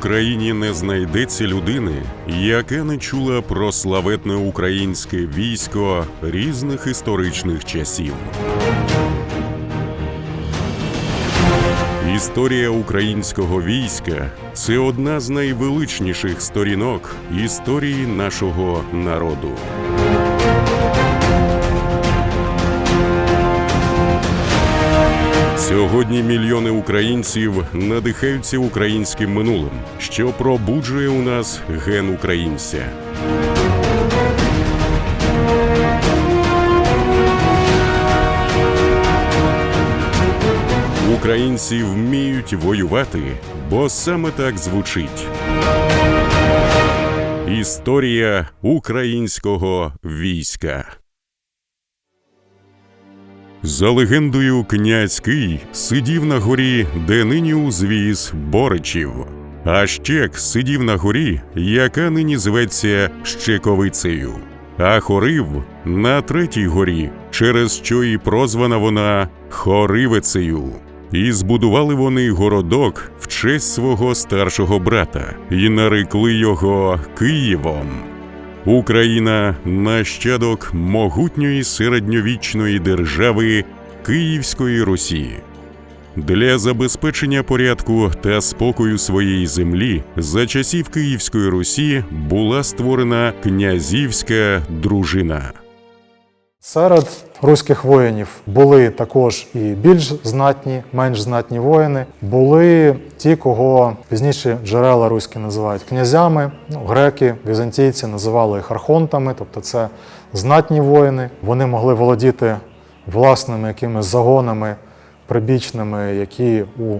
Україні не знайдеться людини, яка не чула про славетне українське військо різних історичних часів. Історія українського війська це одна з найвеличніших сторінок історії нашого народу. Сьогодні мільйони українців надихаються українським минулим, що пробуджує у нас ген українця. Українці вміють воювати, бо саме так звучить. Історія українського війська. За легендою, князь Кий сидів на горі, де нині узвіз Боричів. А Щек сидів на горі, яка нині зветься Щековицею. А хорив на третій горі, через що і прозвана вона Хоривицею. І збудували вони городок в честь свого старшого брата і нарекли його Києвом. Україна нащадок могутньої середньовічної держави Київської Русі. Для забезпечення порядку та спокою своєї землі за часів Київської Русі була створена князівська дружина. Серед руських воїнів були також і більш знатні, менш знатні воїни. Були ті, кого пізніше джерела руські називають князями. Ну, греки, візантійці називали їх архонтами, тобто це знатні воїни. Вони могли володіти власними якимись загонами прибічними, які у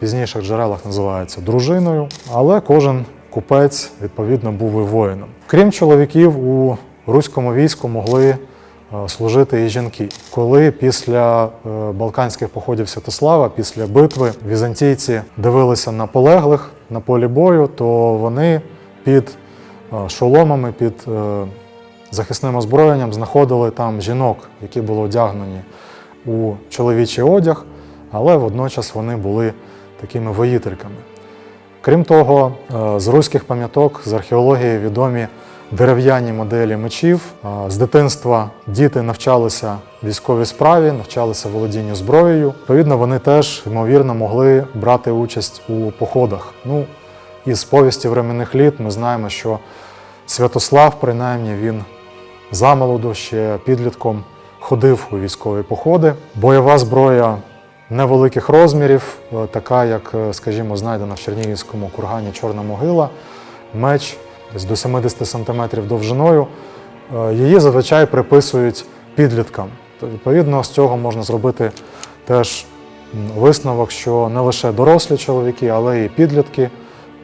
пізніших джерелах називаються дружиною. Але кожен купець відповідно був і воїном. Крім чоловіків, у руському війську могли служити і жінки. Коли після е, балканських походів Святослава, після битви, візантійці дивилися на полеглих на полі бою, то вони під е, шоломами, під е, захисним озброєнням знаходили там жінок, які були одягнені у чоловічий одяг, але водночас вони були такими воїтельками. Крім того, е, з руських пам'яток, з археології відомі дерев'яні моделі мечів. З дитинства діти навчалися військовій справі, навчалися володінню зброєю. Відповідно, вони теж ймовірно могли брати участь у походах. Ну, із повісті временних літ ми знаємо, що Святослав, принаймні, він замолоду ще підлітком ходив у військові походи. Бойова зброя невеликих розмірів, е, така як, е, скажімо, знайдена в Чернігівському кургані Чорна могила, меч десь до 70 см довжиною. Е, Її зазвичай приписують підліткам. То, відповідно, з цього можна зробити теж висновок, що не лише дорослі чоловіки, але і підлітки,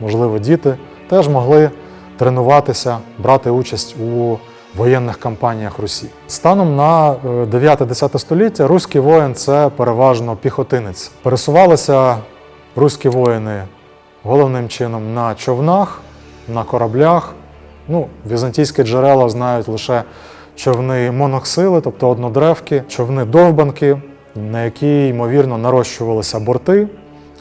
можливо, діти, теж могли тренуватися, брати участь у воєнних кампаніях Русі. Станом на е, 9-10 століття руський воїн це переважно піхотинець. Пересувалися руські воїни головним чином на човнах, на кораблях. Ну, візантійські джерела знають лише човни моноксили, тобто однодревки, човни довбанки, на які, ймовірно, нарощувалися борти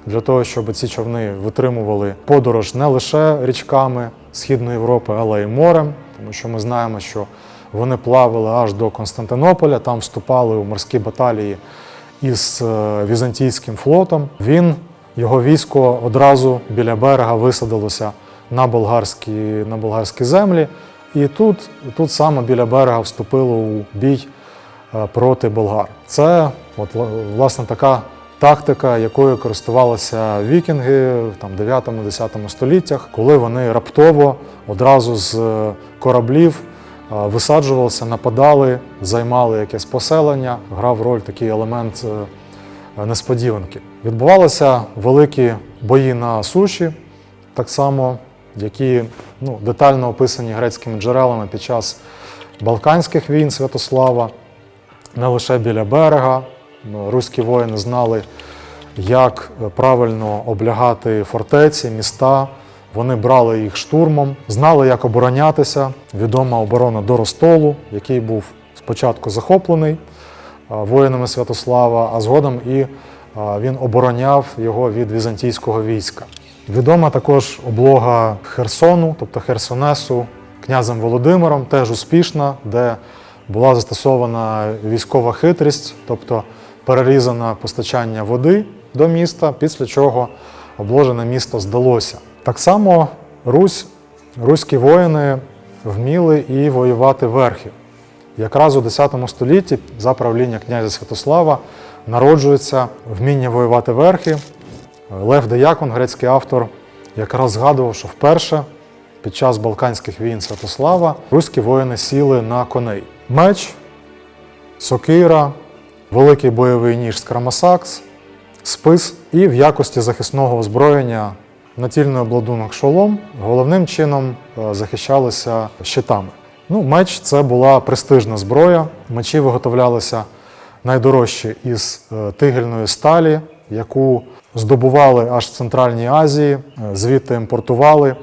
для того, щоб ці човни витримували подорож не лише річками Східної Європи, але й морем, тому що ми знаємо, що вони плавали аж до Константинополя, там вступали у морські баталії із е, візантійським флотом. Він, його військо одразу біля берега висадилося на болгарські, на болгарські землі, і тут, тут саме біля берега вступило у бій е, проти болгар. Це от, вла- власне така тактика, якою користувалися вікінги в 9-10 століттях, коли вони раптово одразу з е, кораблів е, висаджувалися, нападали, займали якесь поселення, грав роль такий елемент несподіванки. Відбувалися великі бої на суші, так само, які ну, детально описані грецькими джерелами під час Балканських війн Святослава, не лише біля берега. Руські воїни знали, як правильно облягати фортеці, міста. Вони брали їх штурмом, знали, як оборонятися. Відома оборона до Ростолу, який був спочатку захоплений воїнами Святослава, а згодом і він обороняв його від візантійського війська. Відома також облога Херсону, тобто Херсонесу, князем Володимиром, теж успішна, де була застосована військова хитрість, тобто перерізане постачання води до міста, після чого обложене місто здалося. Так само Русь, руські воїни вміли і воювати верхи. Якраз у X столітті за правління князя Святослава народжується вміння воювати верхи. Лев Деякон, грецький автор, якраз згадував, що вперше під час Балканських війн Святослава руські воїни сіли на коней. Меч, сокира, великий бойовий ніж скрамасакс, спис і в якості захисного озброєння натільний обладунок шолом головним чином е, захищалися щитами. Ну, меч це була престижна зброя. Мечі виготовлялися найдорожчі із е, тигельної сталі, яку здобували аж в Центральній Азії, е, звідти імпортували,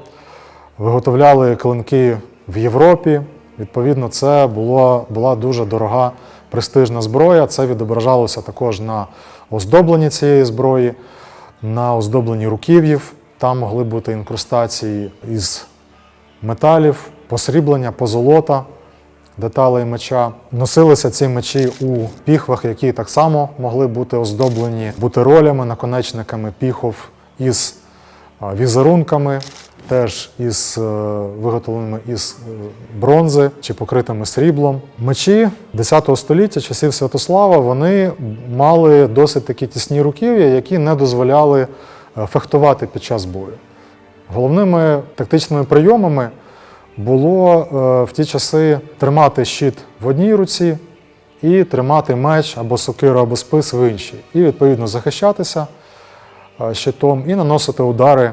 виготовляли клинки в Європі. Відповідно, це було, була дуже дорога престижна зброя. Це відображалося також на оздобленні цієї зброї, на оздобленні руків'їв. Там могли бути інкрустації із металів, посріблення, позолота, деталей меча. Носилися ці мечі у піхвах, які так само могли бути оздоблені бутиролями, наконечниками піхов із візерунками, теж із е, виготовленими із е, бронзи чи покритими сріблом. Мечі 10 століття, часів Святослава, вони мали досить такі тісні руків'я, які не дозволяли е, фехтувати під час бою. Головними тактичними прийомами було е, в ті часи тримати щит в одній руці і тримати меч або сокиру, або спис в іншій. І відповідно захищатися е, щитом і наносити удари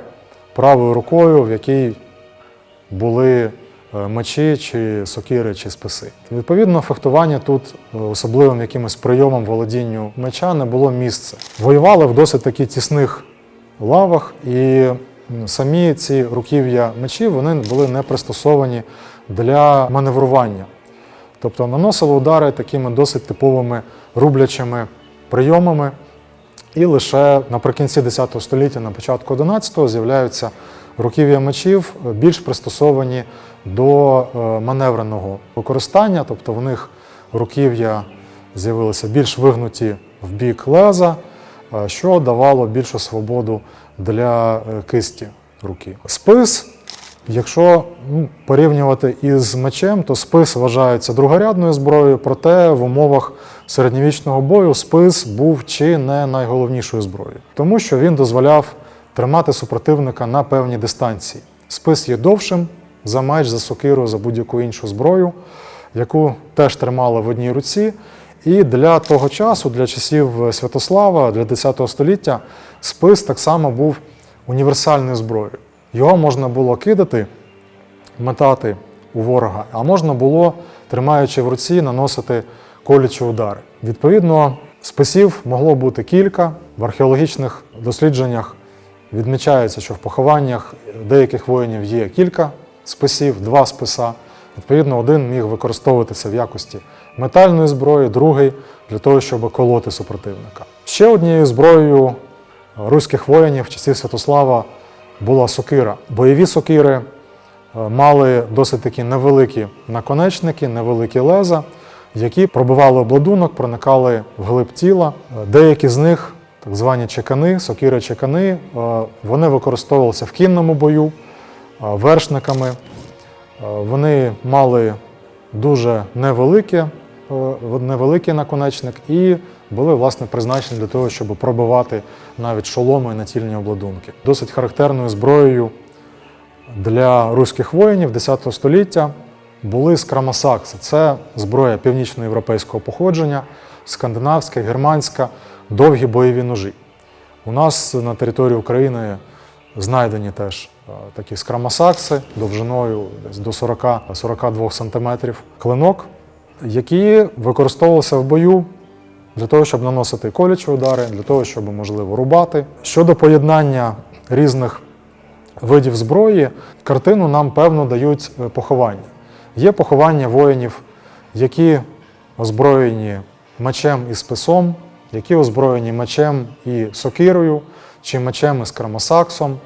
правою рукою, в якій були е, мечі, чи сокири, чи списи. Відповідно, фехтування тут особливим якимось прийомом володінню меча не було місця. Воювали в досить таки тісних лавах, і самі ці руків'я мечів вони були не пристосовані для маневрування. Тобто наносили удари такими досить типовими рублячими прийомами. І лише наприкінці 10 століття, на початку 11-го з'являються руків'я мечів, більш пристосовані до е, маневреного використання, тобто в них руків'я з'явилися більш вигнуті в бік леза, е, що давало більшу свободу для е, кисті руки. Спис, якщо ну, порівнювати із мечем, то спис вважається другорядною зброєю, проте в умовах середньовічного бою спис був чи не найголовнішою зброєю, тому що він дозволяв тримати супротивника на певній дистанції. Спис є довшим за меч, за сокиру, за будь-яку іншу зброю, яку теж тримали в одній руці. І для того часу, для часів Святослава, для 10 століття, спис так само був універсальною зброєю. Його можна було кидати, метати у ворога, а можна було, тримаючи в руці, наносити колючі удари. Відповідно, списів могло бути кілька. В археологічних дослідженнях відмічається, що в похованнях деяких воїнів є кілька списів, два списа. Відповідно, один міг використовуватися в якості метальної зброї, другий для того, щоб колоти супротивника. Ще однією зброєю руських воїнів часів Святослава була сокира. Бойові сокири е, мали досить такі невеликі наконечники, невеликі леза, які пробивали обладунок, проникали в глиб тіла. Е, Деякі з них, так звані чекани, сокири чекани, е, вони використовувалися в кінному бою е, вершниками. Е, Вони мали дуже невелике, е, невеликий наконечник і були власне призначені для того, щоб пробивати навіть шоломи і натільні обладунки. Досить характерною зброєю для руських воїнів 10 століття були скрамасакси. Це зброя північноєвропейського походження, скандинавська, германська, довгі бойові ножі. У нас на території України знайдені теж е, такі скрамасакси довжиною десь до 40-42 см клинок, які використовувалися в бою для того, щоб наносити колючі удари, для того, щоб можливо рубати. Щодо поєднання різних видів зброї, картину нам певно дають е, поховання. Є поховання воїнів, які озброєні мечем і списом, які озброєні мечем і сокирою, чи мечем і скрамосаксом.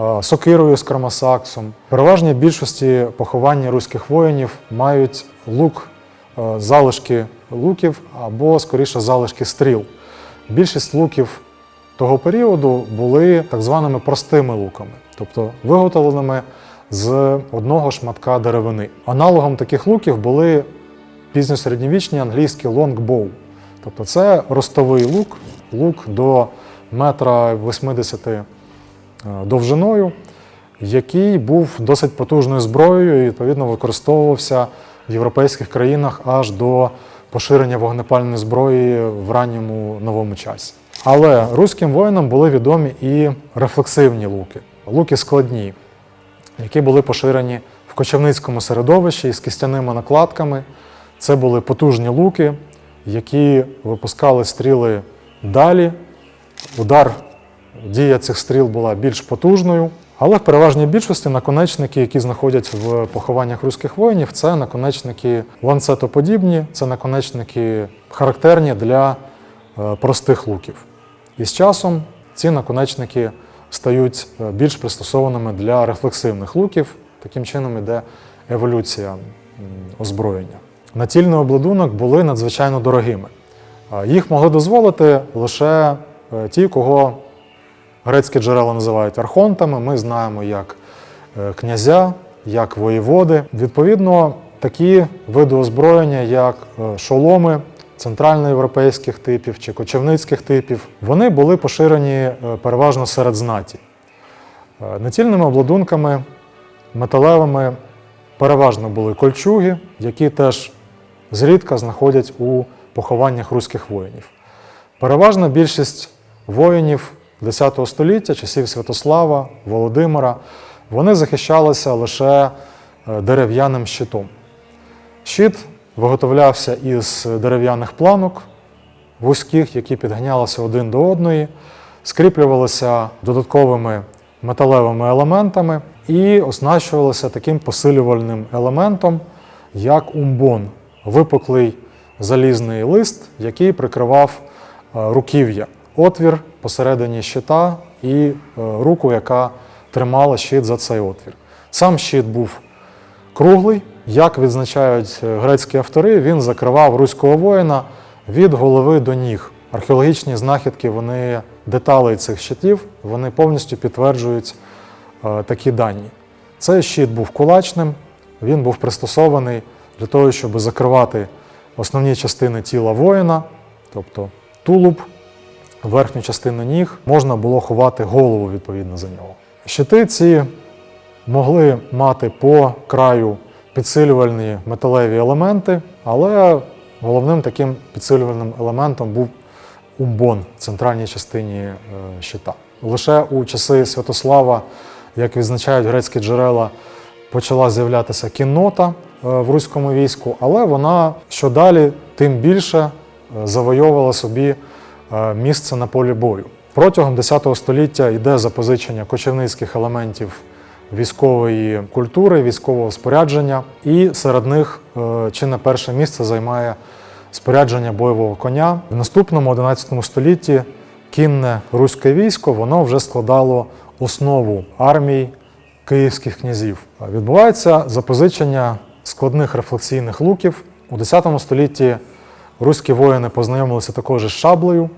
е, сокирою з кромосаксом. Переважній більшості поховання руських воїнів мають лук, залишки луків або, скоріше, залишки стріл. Більшість луків того періоду були так званими простими луками, тобто виготовленими з одного шматка деревини. Аналогом таких луків були пізньосередньовічні англійські лонгбоу. Тобто це ростовий лук, лук до метра 80 е, довжиною, який був досить потужною зброєю і відповідно використовувався в європейських країнах аж до поширення вогнепальної зброї в ранньому новому часі. Але руським воїнам були відомі і рефлексивні луки, луки складні, які були поширені в кочівницькому середовищі із кістяними накладками. Це були потужні луки, які випускали стріли далі. Удар, дія цих стріл була більш потужною. Але в переважній більшості наконечники, які знаходять в похованнях руських воїнів, це наконечники ланцетоподібні, це наконечники характерні для е, простих луків. І з часом ці наконечники стають е, більш пристосованими для рефлексивних луків. Таким чином іде еволюція озброєння. Натільний обладунок були надзвичайно дорогими. Їх могли дозволити лише е, ті, кого грецькі джерела називають архонтами. Ми знаємо як е, князя, як воєводи. Відповідно, такі види озброєння, як е, шоломи центральноєвропейських типів чи кочівницьких типів, вони були поширені е, переважно серед знаті. Натільними обладунками металевими переважно були кольчуги, які теж зрідка знаходять у похованнях руських воїнів. Переважна більшість воїнів X століття, часів Святослава, Володимира, вони захищалися лише е, дерев'яним щитом. Щит виготовлявся із дерев'яних планок вузьких, які підганялися один до одної, скріплювалися додатковими металевими елементами і оснащувалися таким посилювальним елементом, як умбон, випуклий залізний лист, який прикривав е, руків'я, отвір посередині щита і е, руку, яка тримала щит за цей отвір. Сам щит був круглий. Як відзначають е, грецькі автори, він закривав руського воїна від голови до ніг. Археологічні знахідки, вони деталей цих щитів, вони повністю підтверджують е, такі дані. Цей щит був кулачним, він був пристосований для того, щоб закривати основні частини тіла воїна, тобто тулуб, верхню частину ніг, можна було ховати голову відповідно за нього. Щити ці могли мати по краю підсилювальні металеві елементи, але головним таким підсилювальним елементом був умбон в центральній частині е, щита. Лише у часи Святослава, як відзначають грецькі джерела, почала з'являтися кіннота е, в руському війську, але вона що далі, тим більше е, завойовувала собі місце на полі бою. Протягом X століття йде запозичення кочівницьких елементів військової культури, військового спорядження, і серед них е, чи не перше місце займає спорядження бойового коня. В наступному 11 столітті кінне руське військо воно вже складало основу армій київських князів. Відбувається запозичення складних рефлексійних луків. У X столітті руські воїни познайомилися також із шаблею.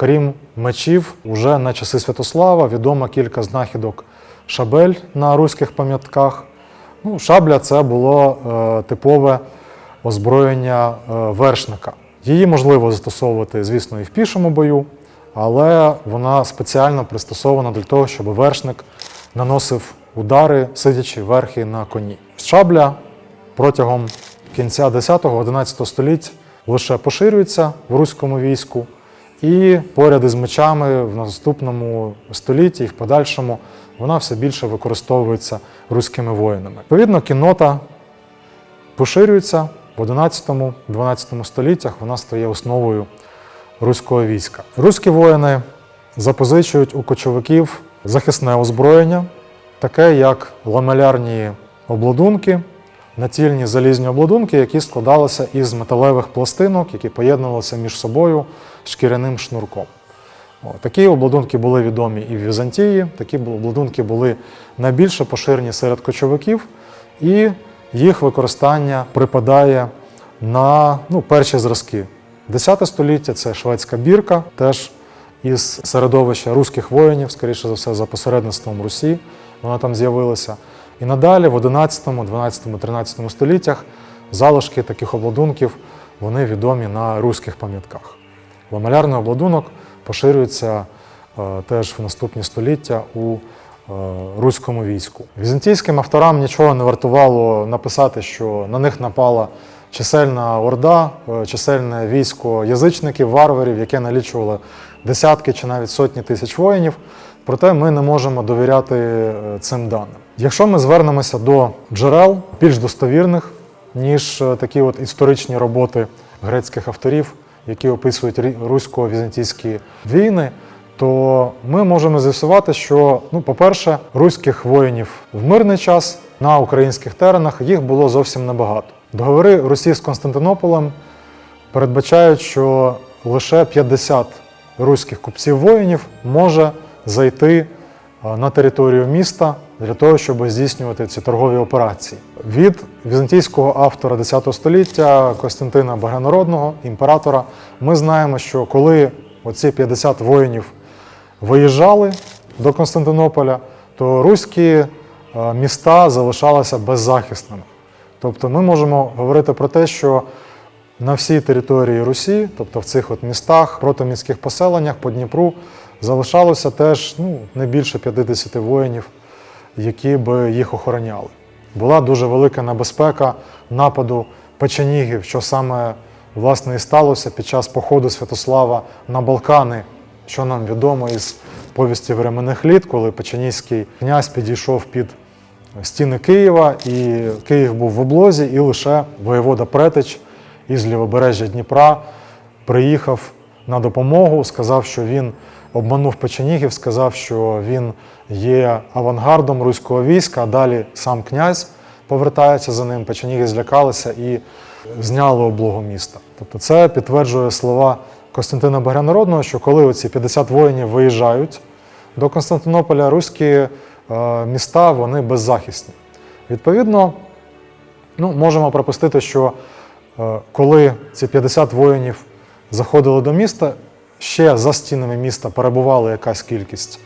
Крім мечів, уже на часи Святослава відомо кілька знахідок шабель на руських пам'ятках. Ну, шабля це було е, типове озброєння е, вершника. Її можливо застосовувати, звісно, і в пішому бою, але вона спеціально пристосована для того, щоб вершник наносив удари, сидячи верхи на коні. Шабля протягом кінця 10-11 століть лише поширюється в руському війську, і поряд із мечами в наступному столітті і в подальшому вона все більше використовується руськими воїнами. Відповідно, кіннота поширюється в 11-12 століттях, вона стає основою руського війська. Руські воїни запозичують у кочовиків захисне озброєння, таке як ламелярні обладунки, націльні залізні обладунки, які складалися із металевих пластинок, які поєднувалися між собою шкіряним шнурком. Такі обладунки були відомі і в Візантії, такі обладунки були найбільше поширені серед кочовиків, і їх використання припадає на ну, перші зразки. 10 століття це шведська бірка, теж із середовища руських воїнів, скоріше за все, за посередництвом Русі. Вона там з'явилася. І надалі, в 11, 12, 13 століттях, залишки таких обладунків вони відомі на руських пам'ятках. Ламелярний обладунок поширюється е, теж в наступні століття у е, руському війську. Візантійським авторам нічого не вартувало написати, що на них напала чисельна орда, е, чисельне військо язичників, варварів, яке налічувало десятки чи навіть сотні тисяч воїнів. Проте ми не можемо довіряти е, цим даним. Якщо ми звернемося до джерел більш достовірних, ніж е, такі от історичні роботи грецьких авторів, які описують русько-візантійські війни, то ми можемо з'ясувати, що, ну, по-перше, руських воїнів в мирний час на українських теренах їх було зовсім небагато. Договори Русі з Константинополем передбачають, що лише 50 руських купців воїнів може зайти на територію міста для того, щоб здійснювати ці торгові операції. Від візантійського автора X століття Костянтина Богонародного, імператора, ми знаємо, що коли оці 50 воїнів виїжджали до Константинополя, то руські е, міста залишалися беззахисними. Тобто ми можемо говорити про те, що на всій території Русі, тобто в цих от містах, протоміських поселеннях по Дніпру, залишалося теж ну, не більше 50 воїнів, які би їх охороняли. Була дуже велика небезпека нападу печенігів, що саме власне і сталося під час походу Святослава на Балкани, що нам відомо із повісті временних літ, коли печенігський князь підійшов під стіни Києва, і Київ був в облозі, і лише воєвода Претич із лівобережжя Дніпра приїхав на допомогу, сказав, що він обманув печенігів, сказав, що він є авангардом руського війська, а далі сам князь повертається за ним. Печеніги злякалися і зняли облогу міста. Тобто це підтверджує слова Костянтина Багрянародного, що коли оці 50 воїнів виїжджають до Константинополя, руські е, міста вони беззахисні. Відповідно, ну, можемо припустити, що е, коли ці 50 воїнів заходили до міста, ще за стінами міста перебувала якась кількість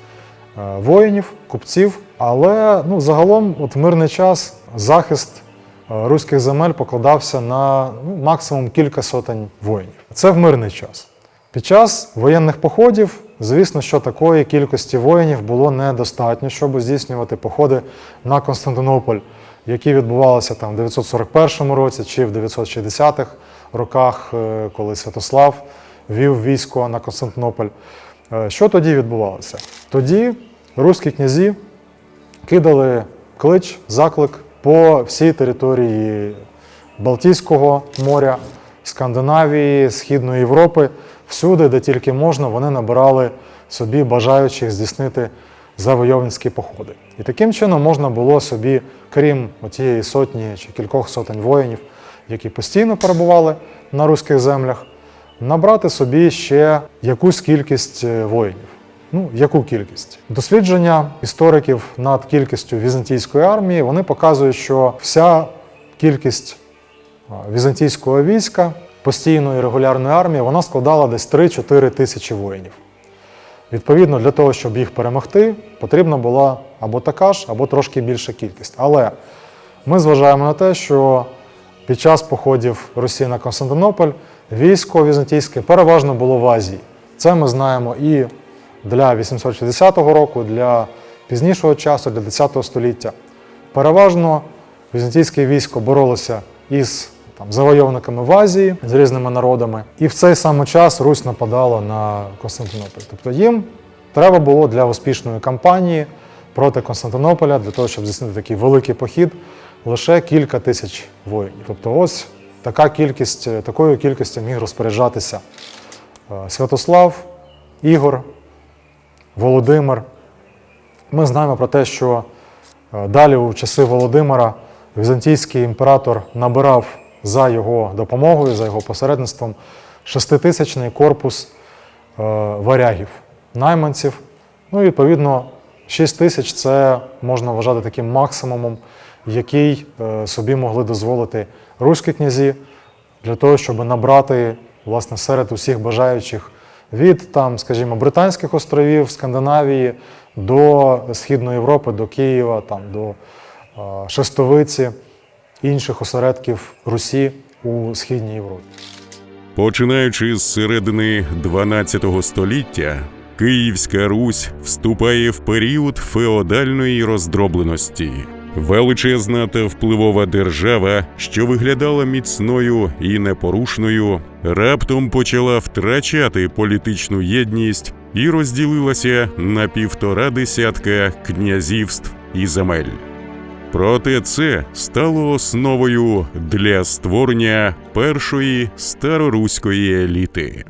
е, воїнів, купців. Але ну, загалом, от в мирний час, захист е, руських земель покладався на ну, максимум кілька сотень воїнів. Це в мирний час. Під час воєнних походів, звісно, що такої кількості воїнів було недостатньо, щоб здійснювати походи на Константинополь, які відбувалися там в 941 році чи в 960-х роках, е, коли Святослав вів військо на Константинополь. Е, Що тоді відбувалося? Тоді руські князі кидали клич, заклик по всій території Балтійського моря, Скандинавії, Східної Європи, всюди, де тільки можна, вони набирали собі бажаючих здійснити завойовницькі походи. І таким чином можна було собі, крім тієї сотні чи кількох сотень воїнів, які постійно перебували на руських землях, набрати собі ще якусь кількість е, воїнів. Ну, яку кількість? Дослідження істориків над кількістю візантійської армії вони показують, що вся кількість візантійського війська, постійної регулярної армії, вона складала десь 3-4 тисячі воїнів. Відповідно, для того, щоб їх перемогти, потрібна була або така ж, або трошки більша кількість. Але ми зважаємо на те, що під час походів Росії на Константинополь військо візантійське переважно було в Азії. Це ми знаємо і для 860 року, для пізнішого часу, для 10 століття. Переважно візантійське військо боролося із там, завойовниками в Азії з різними народами, і в цей самий час Русь нападала на Константинополь. Тобто їм треба було для успішної кампанії проти Константинополя, для того, щоб здійснити такий великий похід, лише кілька тисяч воїнів. Тобто, ось така кількість, такою кількістю міг розпоряджатися е, Святослав, Ігор, Володимир. Ми знаємо про те, що е, далі у часи Володимира візантійський імператор набирав за його допомогою, за його посередництвом шеститисячний корпус е, варягів. найманців. Ну і відповідно 6 тисяч це можна вважати таким максимумом, який е, собі могли дозволити руські князі для того, щоб набрати власне серед усіх бажаючих від там, скажімо, Британських островів, Скандинавії до Східної Європи, до Києва, там до е, Шестовиці, інших осередків Русі у Східній Європі. Починаючи з середини 12 століття, Київська Русь вступає в період феодальної роздробленості. Величезна та впливова держава, що виглядала міцною і непорушною, раптом почала втрачати політичну єдність і розділилася на півтора десятка князівств і земель. Проте це стало основою для створення першої староруської еліти.